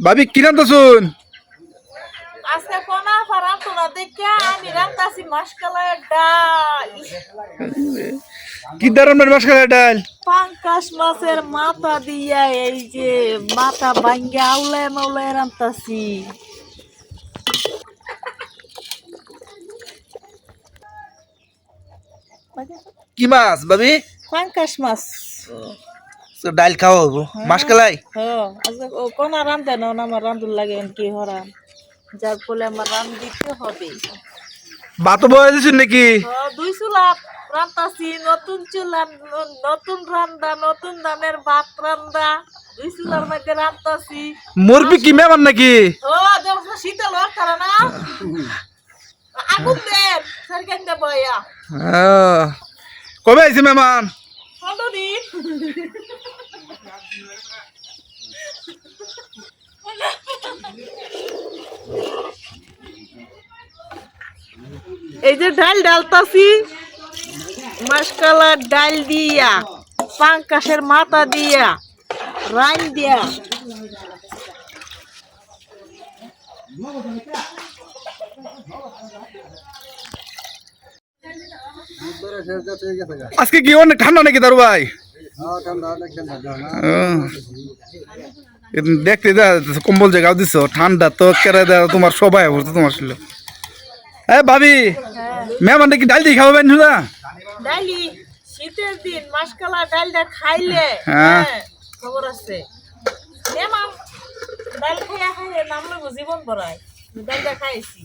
ভাবি কি রান্তাছুন আজকে কোনা ফারাম তোরা দেখে আমি রান্তাছি মাসকালায় ডাল। কি ধরনের মাছ খাওয়া ডাল? পাঙ্কাশ মাছের মাথা দিয়া এই যে মাথা ভাঙ্গে আউলায় মাউলায় রান্তাছি কি মাছ ভাবি? পাঙ্কাশ মাছ। ডাল খাওয়া হব মাছ কালাই কোনা রান্ধে না আমার রান্ধুর লাগে কি হরাম। যার ফলে আমার রান দিতে হবে। ভাতও বয়ে দিছুন নাকি? দুই চুলা রান্তাছি নতুন চুলা নতুন রান্দা নতুন ধানের ভাত রান্দা দুই চুলার মধ্যে রান্তাছি মুরবি কি মেমান নাকি? ও দেখো শীতল হওয়ার কারণ আগুন দেন সরকার দেব আহ, কবে আইছে মেমান পনেরো দিন এই যে ডাল ডালতাছি মাসকালার ডাল দিয়া পাঙ্কাশের মাথা দিয়া রাইন দিয়া। আজকে কি অনেক ঠান্ডা নাকি দারু ভাই? দেখতে কম্বল জায়গাও দিছ ঠান্ডা তো তোমার সবাই অবস্থা তোমার ছিল এ ভাবি মেমান নাকি ডাল দিয়ে খাওয়াবেন না ডালি শীতের দিন মাসকালা ডালটা খাইলে হ্যাঁ। হ্যাঁ, খবর আছে। নেমাম ডাল খাইয়া খাইলে নাম লাগবো জীবন ভরায়। ডালটা খাইছি।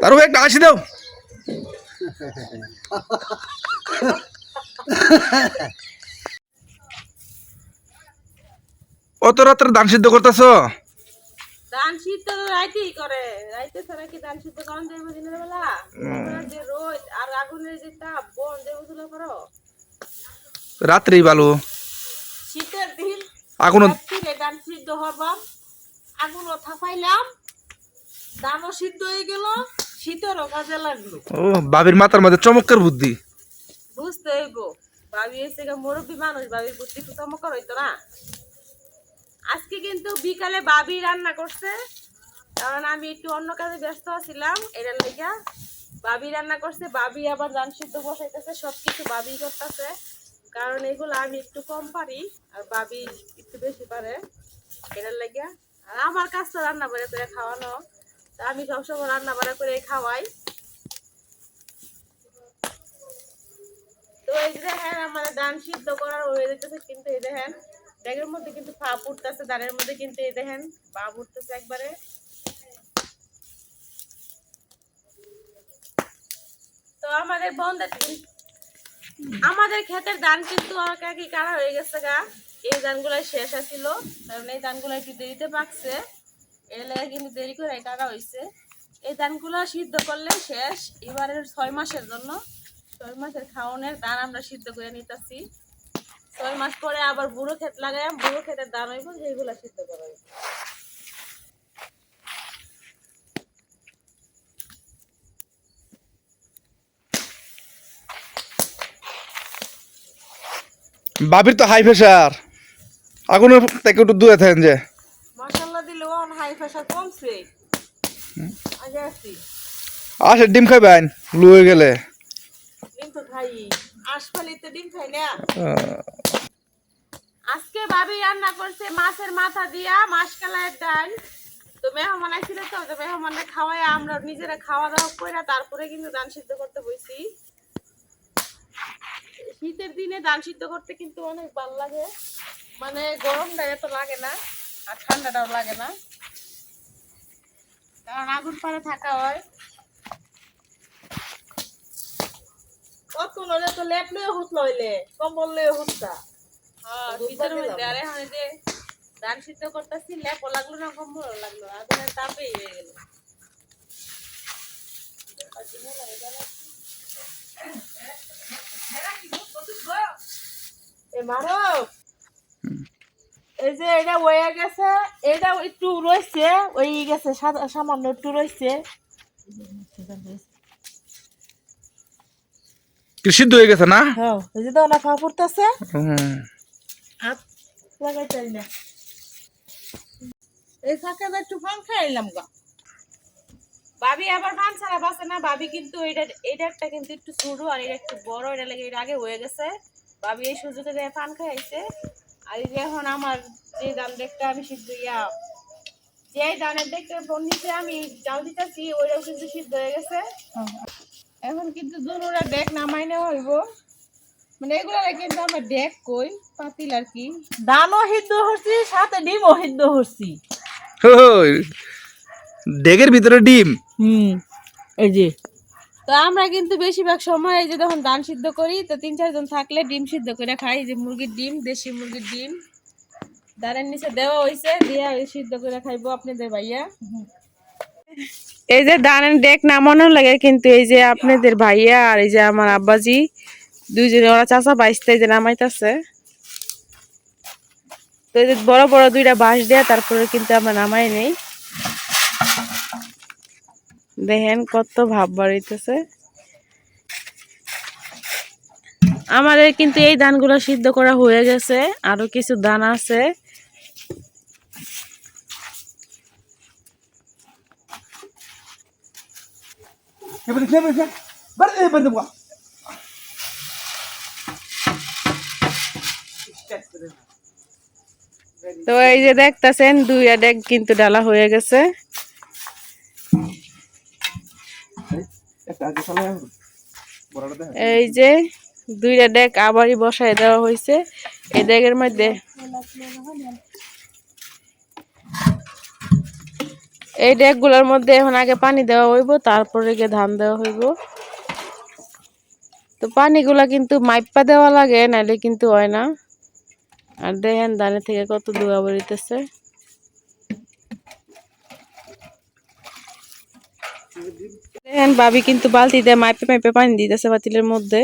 তারও একটা আসি দাও। অত রাত্রে ধান সিদ্ধ করতেছ? সিদ্ধ রাইতেই করে। রাইতে ছাড়া কি ধান সিদ্ধ করেন যাইব দিনের বেলা? যে রোদ আর আগুনের যে তাপ বন করো। রাত্রেই ভালো শীতের দিন আগুন রাত্রিরে ধান সিদ্ধ হবাম আগুনও থাপাইলাম। ধানও সিদ্ধ হয়ে গেল শীতেরও কাজে লাগল। ও বাবির মাথার মধ্যে চমৎকার বুদ্ধি। বুঝতে হইব। ভাবি এসে মুরব্বী মানুষ ভাবির বুদ্ধি তো চমৎকার হইতো না। আজকে কিন্তু বিকালে বাবি রান্না করছে। কারণ আমি একটু অন্য কাজে ব্যস্ত ছিলাম এটার লেগা। বাবি রান্না করছে বাবি আবার দান সিদ্ধ বসাইতেছে সব কিছু বাবি করতেছে। কারণ এগুলো আমি একটু কম পারি আর বাবি একটু বেশি পারে এটার লেগা। আর আমার কাজ তো রান্না বাড়া করে খাওয়ানো। আমি সবসময় রান্না বাড়া করে খাওয়াই। তো এই দেখেন, আমার ধান সিদ্ধ করার হয়ে যেতেছে কিন্তু এই দেখেন, ব্যাগের মধ্যে কিন্তু পা উঠতেছে, ধানের মধ্যে কিন্তু এই দেখেন পা উঠতেছে একবারে। তো আমাদের বন্ধের আমাদের ক্ষেতের ধান কিন্তু কি কারা হয়ে গেছে গা। এই ধানগুলো শেষ আছিল, কারণ এই ধানগুলো একটু দেরিতে পাকছে। এর কিন্তু দেরি করে কাটা হয়েছে এই ধানগুলো সিদ্ধ করলে শেষ। এবারের ছয় মাসের জন্য। ছয় মাসের খাওয়ানোর ধান আমরা সিদ্ধ করে নিতেছি। ছয় মাস পরে আবার বুড়ো ক্ষেত লাগাই বুড়ো ক্ষেতের ধান হইব, সেইগুলো সিদ্ধ করা বাবির তো হাই প্রেশার আগুনের থেকে একটু দূরে থাকেন যে মশলা দিলে অন হাই প্রেশার কমছে আগে আসি। ডিম খাইবেন লু হয়ে গেলে। আজকে ভাবি রান্না করছে মাছের মাথা দিয়া মাসকালাইয়ের ডাল। তো মেহমান আসছিল তো তো মেহমানরা খাওয়াই আমরা নিজেরা খাওয়া দাওয়া করে তারপরে কিন্তু ধান সিদ্ধ করতে বসি শীতের দিনে ধান সিদ্ধ করতে কিন্তু অনেক ভালো লাগে। মানে গরমটা এত লাগে না আর ঠান্ডাটাও লাগে না। কারণ আগুন পাড়ে থাকা হয়। কত নলে তো লেপ লয়ে হুত লইলে কম্বল লয়ে হুতটা হ্যাঁ শীতের মধ্যে আরে হয় যে ধান সিদ্ধ করতেছি লেপও লাগল না কম্বল লাগল আগুনের তাপেই হয়ে গেল। এ মারক! এই যে এটা হয়ে গেছে এটা একটু রয়েছে ওই গেছে সামান্য একটু রয়েছে কি সিদ্ধ হয়ে গেছে না? হ্যাঁ এই যে না খাওয়া পড়তেছে হাত লাগাই চাই না। এই ফাঁকে তো একটু ফান খাইলাম গা। ভাবি আবার পান ছাড়া বাসে না ভাবি কিন্তু এটা এটা একটা কিন্তু একটু ছোট আর এটা একটু বড় এটা লেগে এর আগে হয়ে গেছে। ভাবি এই সুযোগে পান খাইছে আর এই যে এখন আমার যে ধান দেখতে আমি সিদ্ধ ইয়া যে ধানের দেখতে ফোন নিচে আমি জাল দিতেছি ওইটাও কিন্তু সিদ্ধ হয়ে গেছে। এখন কিন্তু দুনুরা ডেক নামাই নেওয়া হইব। মানে এগুলো কিন্তু আমার ডেক কই পাতিল আর কি। ধানও সিদ্ধ হচ্ছি সাথে ডিমও সিদ্ধ হচ্ছি ডেগের ভিতরে ডিম। হুম এই যে। তো আমরা কিন্তু বেশিরভাগ সময় এই যে যখন ধান সিদ্ধ করি, তো তিন চারজন থাকলে ডিম সিদ্ধ করে খাই। যে মুরগির ডিম, দেশি মুরগির ডিম। ধানের নিচে দেওয়া হয়েছে দিয়ে সিদ্ধ করে খাইবো আপনাদের ভাইয়া। এই যে ধানের ডেক নামানোর লাগে কিন্তু এই যে আপনাদের ভাইয়া আর এই যে আমার আব্বাজি, দুইজনে ওরা চাচা এই যে নামাইতেছে। তো এই যে বড় বড় দুইটা বাঁশ দেয়া তারপরে কিন্তু আমরা নামাই নেই। দেখেন কত ভাব বাড়িতেছে আমাদের কিন্তু এই ধানগুলো সিদ্ধ করা হয়ে গেছে আরও কিছু ধান আছে। তো এই যে দেখতেছেন দুই ডেক কিন্তু ডালা হয়ে গেছে। এই যে দুইটা ডেক আবারই বসায় দেওয়া হয়েছে। এই ডেকের মধ্যে এই ডেকগুলোর মধ্যে এখন আগে পানি দেওয়া হইব, তারপরে গিয়ে ধান দেওয়া হইব। তো পানিগুলা কিন্তু মাইপা দেওয়া লাগে নাহলে কিন্তু হয় না। আর দেখেন ধানের থেকে কত ধোয়া বেরিতেছে। দেখেন ভাবি কিন্তু বালতি দিয়ে মাইপে মাইপে পানি দিতেছে পাতিলের মধ্যে।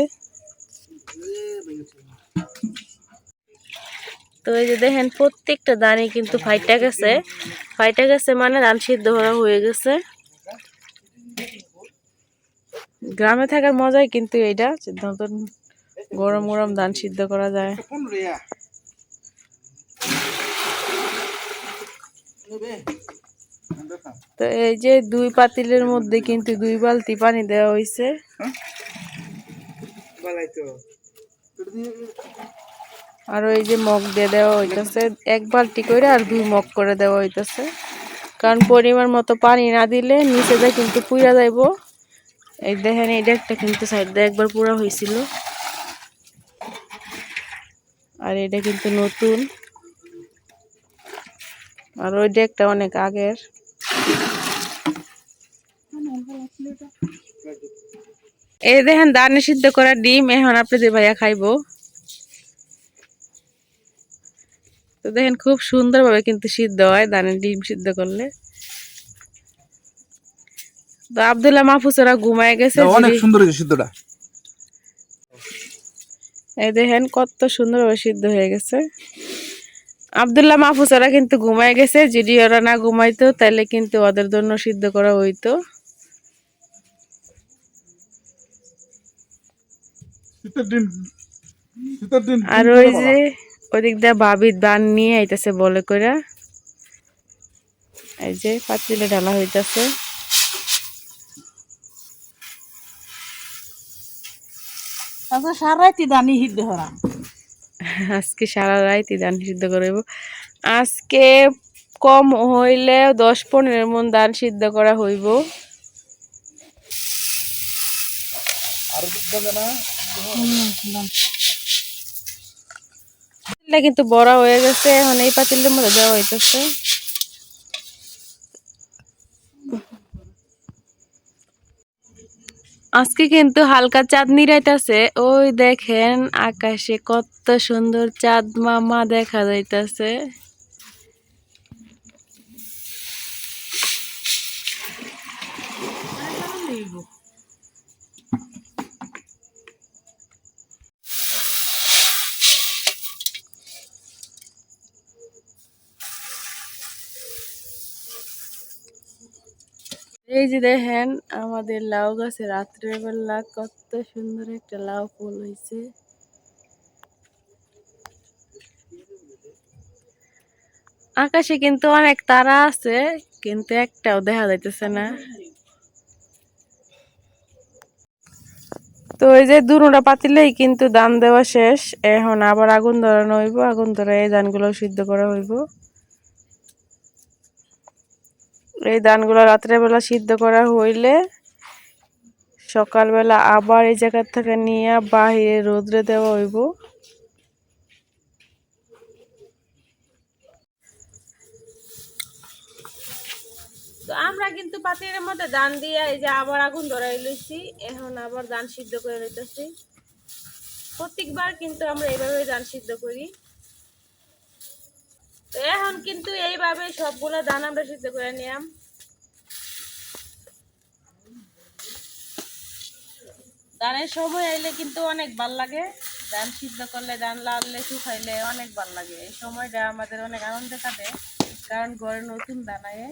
তো এই যে দেখেন প্রত্যেকটা দানই কিন্তু ফাইটা গেছে। ফাইটা গেছে মানে ধান সিদ্ধ করা হয়ে গেছে। গ্রামে থাকার মজাই কিন্তু এইটা নতুন গরম গরম ধান সিদ্ধ করা যায়। তো এই যে দুই পাতিলের মধ্যে কিন্তু দুই বালতি পানি দেওয়া হয়েছে আর ওই যে মগ দিয়ে দেওয়া হইতেছে। এক বালতি করে আর দুই মগ করে দেওয়া হইতেছে। কারণ পরিমাণ মতো পানি না দিলে নিচে যায় কিন্তু পুড়া যাইব। এই দেখেন, এই ডেকটা কিন্তু সাইড দিয়ে একবার পুরা হয়েছিল আর এটা কিন্তু নতুন। আর ওই ডেকটা অনেক আগের। এই দেখেন দানে সিদ্ধ করা ডিম এখন আপনাদের ভাইয়া খাইবো। তো দেখেন খুব সুন্দরভাবে কিন্তু সিদ্ধ হয় দানের ডিম সিদ্ধ করলে। তো আবদুল্লাহ মাহফুজ ওরা ঘুমায় গেছে অনেক সুন্দর হয়েছে সিদ্ধটা। এই দেখেন কত সুন্দরভাবে সিদ্ধ হয়ে গেছে। আবদুল্লাহ মাহফুজ ওরা কিন্তু ঘুমায় গেছে যদি ওরা না ঘুমাইতো তাহলে কিন্তু ওদের জন্য সিদ্ধ করা হইতো। আর ওই যে ওদিক দিয়ে ভাবি দান নিয়ে আইতেছে বলে কইরা। এই যে পাতিলে ঢালা হইতাছে। আচ্ছা দানি সিদ্ধ আজকে সারা রাত ধান সিদ্ধ করব। আজকে কম হইলে দশ পনেরো মন দান সিদ্ধ করা হইব। কিন্তু বড় হয়ে গেছে, এখন এই পাতিলের মধ্যে দেওয়া হইতেছে। আজকে কিন্তু হালকা চাঁদ নিরাইতেছে ওই দেখেন আকাশে কত সুন্দর চাঁদ মামা দেখা যাইতাছে। এই যে দেখেন, আমাদের লাউ গাছে রাত্রেবেলা কত সুন্দর একটা লাউ ফুল হয়েছে আকাশে কিন্তু অনেক তারা আছে, কিন্তু একটাও দেখা যাইতেছে না। তো এই যে দুটা পাতিলেই কিন্তু দান দেওয়া শেষ, এখন আবার আগুন ধরানো হইব, আগুন ধরে এই ধানগুলো সিদ্ধ করা হইব। এই ধানগুলো রাত্রেবেলা সিদ্ধ করা হইলে সকালবেলা আবার এই জায়গা থেকে নিয়ে বাহিরে রোদ্রে দেওয়া হইব। তো আমরা কিন্তু পাতিলের মধ্যে ধান দিয়ে এই যে আবার আগুন ধরাই লইছি, এখন আবার ধান সিদ্ধ করে লইতেছি। প্রত্যেকবার কিন্তু আমরা এইভাবে ধান সিদ্ধ করি। এখন কিন্তু এইভাবে সবগুলো ধান আমরা সিদ্ধ করে নিলাম। ধানের সময় আইলে কিন্তু অনেক ভালো লাগে। ধান সিদ্ধ করলে, ধান লাগলে শুকাইলে অনেক ভালো লাগে। এই সময়টা আমাদের অনেক আনন্দে কাটে, কারণ ঘরে নতুন ধান আয়ে